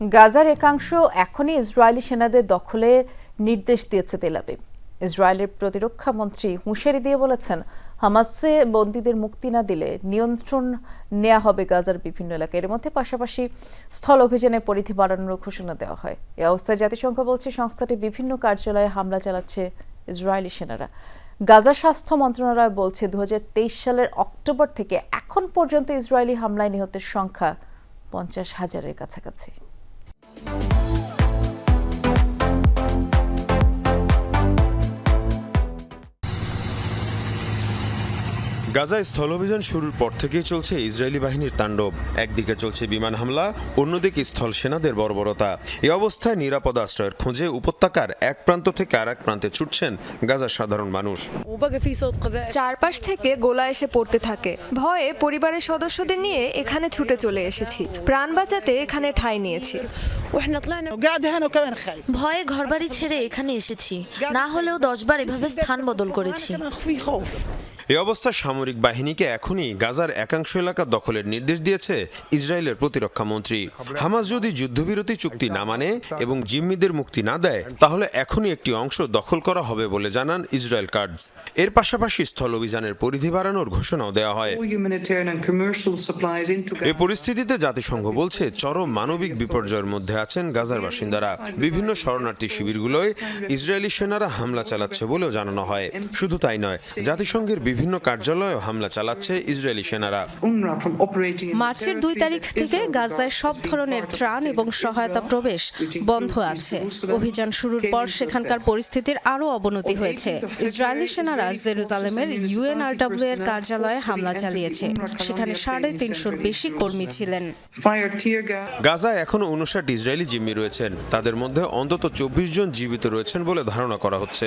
গাজার একাংশ এখনই ইসরায়েলি সেনাদের দখলের নির্দেশ দিয়েছে তেলাবিব ইসরায়েলের প্রতিরক্ষা মন্ত্রী হুঁশিয়ারি দিয়ে বলেছেন, হামাসে বন্দীদের মুক্তি না দিলে নিয়ন্ত্রণ নেওয়া হবে গাজার বিভিন্ন এলাকায় এর মধ্যে পাশাপাশি স্থল অভিযানের পরিধি বাড়ানোর ঘোষণা দেওয়া হয়। এ অবস্থায় জাতিসংঘ বলছে, সংস্থাটি বিভিন্ন কার্যালয়ে হামলা চালাচ্ছে ইসরায়েলি সেনারা। গাজা স্বাস্থ্য মন্ত্রণালয় বলছে দু হাজার তেইশ সালের অক্টোবর থেকে এখন পর্যন্ত ইসরায়েলি হামলায় নিহতের সংখ্যা পঞ্চাশ হাজারের কাছাকাছি। গাজায় স্থল অভিযান শুরুর পর থেকেই চলছে ইসরায়েলি বাহিনীর তাণ্ডব। একদিকে চলছে বিমান হামলা অন্যদিকে স্থল সেনাদের বর্বরতা। এ অবস্থায় নিরাপদ আশ্রয়ের খোঁজে উপত্যকার এক প্রান্ত থেকে আর এক প্রান্তে ছুটছেন গাজার সাধারণ মানুষ। চারপাশ থেকে গোলা এসে পড়তে থাকে। ভয়ে পরিবারের সদস্যদের নিয়ে এখানে ছুটে চলে এসেছি। প্রাণ বাঁচাতে এখানে ঠাঁই নিয়েছি। ভয়ে ঘরবাড়ি ছেড়ে এখানে এসেছি। না হলেও দশবার এভাবে স্থান বদল করেছি। এ অবস্থা সামরিক বাহিনীকে এখনই গাজার একাংশ এলাকা দখলের নির্দেশ দিয়েছে ইসরায়েলের প্রতিরক্ষা মন্ত্রী। হামাস যদি যুদ্ধবিরতি চুক্তি না মানে এবং জিম্মিদের মুক্তি না দেয় তাহলে এখনই একটি অংশ দখল করা হবে বলে জানান ইসরায়েল কার্ডস। এর পাশাপাশি স্থল অভিযানের পরিধি বাড়ানোর ঘোষণাও দেওয়া হয়। এই পরিস্থিতিতে জাতিসংঘ বলছে চরম মানবিক বিপর্যয়ের মধ্যে আছেন গাজার বাসিন্দারা। বিভিন্ন শরণার্থী শিবিরগুলোয় ইসরায়েলি সেনারা হামলা চালাচ্ছে বলেও জানানো হয়। শুধু তাই নয় জাতিসংঘের বিভিন্ন কার্যালয়েও হামলা চালাচ্ছে ইসরায়েলি সেনারা। মার্চের দুই তারিখ থেকে গাজায় সব ধরনের ত্রাণ এবং সহায়তা প্রবেশ বন্ধ আছে। অভিযান শুরুর পর সেখানকার পরিস্থিতির আরও অবনতি হয়েছে। ইসরায়েলি সেনারা জেরুজালেমের ইউএনআরডব্লিউ এর কার্যালয়ে হামলা চালিয়েছে। সেখানে সাড়ে তিনশোর বেশি কর্মী ছিলেন। গাজায় এখনও উনষাট ইসরায়েলি জিম্মি রয়েছেন। তাদের মধ্যে অন্তত চব্বিশ জন জীবিত রয়েছেন বলে ধারণা করা হচ্ছে।